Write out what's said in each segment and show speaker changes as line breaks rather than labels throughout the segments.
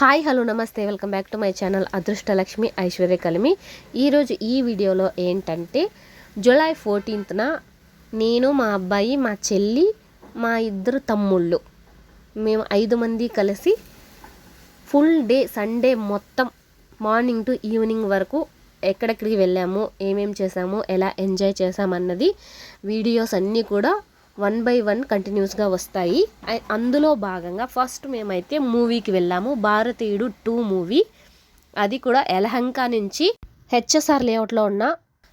Hi hello నమస్తే. Welcome back to my channel Adrushtalakshmi Aishwarya Kalimi. ఈరోజు ఈ వీడియోలో ఏంటంటే జూలై ఫోర్టీన్త్న నేను మా అబ్బాయి మా చెల్లి మా ఇద్దరు తమ్ముళ్ళు. మేము ఐదు మంది కలిసి ఫుల్ డే సండే మొత్తం మార్నింగ్ టు ఈవినింగ్ వరకు ఎక్కడెక్కడికి వెళ్ళాము ఏమేం చేసాము ఎలా ఎంజాయ్ చేసామన్నది వీడియోస్ అన్నీ కూడా వన్ బై వన్ కంటిన్యూస్గా వస్తాయి. అందులో భాగంగా ఫస్ట్ మేమైతే మూవీకి వెళ్ళాము. భారతీయుడు టూ మూవీ. అది కూడా ఎలహంక నుంచి హెచ్ఎస్ఆర్ లేఅవుట్లో ఉన్న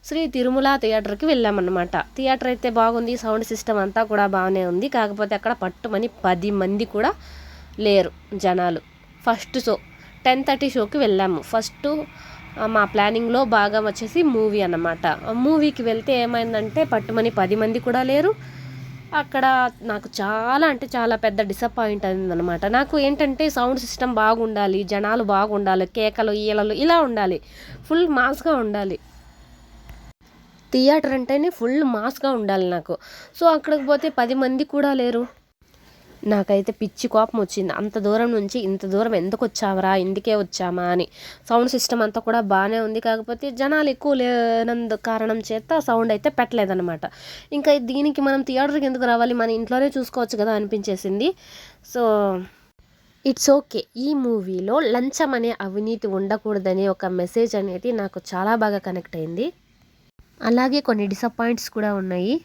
శ్రీ తిరుమల థియేటర్కి వెళ్ళామన్నమాట. థియేటర్ అయితే బాగుంది సౌండ్ సిస్టమ్ అంతా కూడా బాగానే ఉంది. కాకపోతే అక్కడ పట్టుమని పది మంది కూడా లేరు జనాలు. ఫస్ట్ షో టెన్ థర్టీ షోకి వెళ్ళాము. ఫస్ట్ మా ప్లానింగ్లో భాగం వచ్చేసి మూవీ అన్నమాట. మూవీకి వెళ్తే ఏమైందంటే పట్టుమని పది మంది కూడా లేరు. అక్కడ నాకు చాలా అంటే చాలా పెద్ద డిసప్పాయింట్ అయిందనమాట నాకు ఏంటంటే సౌండ్ సిస్టమ్ బాగుండాలి జనాలు బాగుండాలి కేకలు ఈలలు ఇలా ఉండాలి. ఫుల్ మాస్గా ఉండాలి. థియేటర్ అంటేనే ఫుల్ మాస్గా ఉండాలి నాకు. సో అక్కడికి పోతే పది మంది కూడా లేరు. నాకైతే పిచ్చి కోపం వచ్చింది. అంత దూరం నుంచి ఇంత దూరం ఎందుకు వచ్చావరా? ఇందుకే వచ్చామా అని. సౌండ్ సిస్టమ్ అంతా కూడా బాగానే ఉంది. కాకపోతే జనాలు ఎక్కువ లేనందు కారణం చేత సౌండ్ అయితే పెట్టలేదన్నమాట. ఇంకా దీనికి మనం థియేటర్కి ఎందుకు రావాలి? మన ఇంట్లోనే చూసుకోవచ్చు కదా అనిపించేసింది. So it's okay. ఈ మూవీలో లంచం అనే అవినీతి ఉండకూడదనే ఒక మెసేజ్ అనేది నాకు చాలా బాగా కనెక్ట్ అయింది. అలాగే కొన్ని డిసప్పాయింట్స్ కూడా ఉన్నాయి.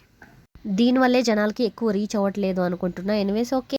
దీనివల్లే జనాలకి ఎక్కువ రీచ్ అవ్వట్లేదు అనుకుంటున్నా. Anyways okay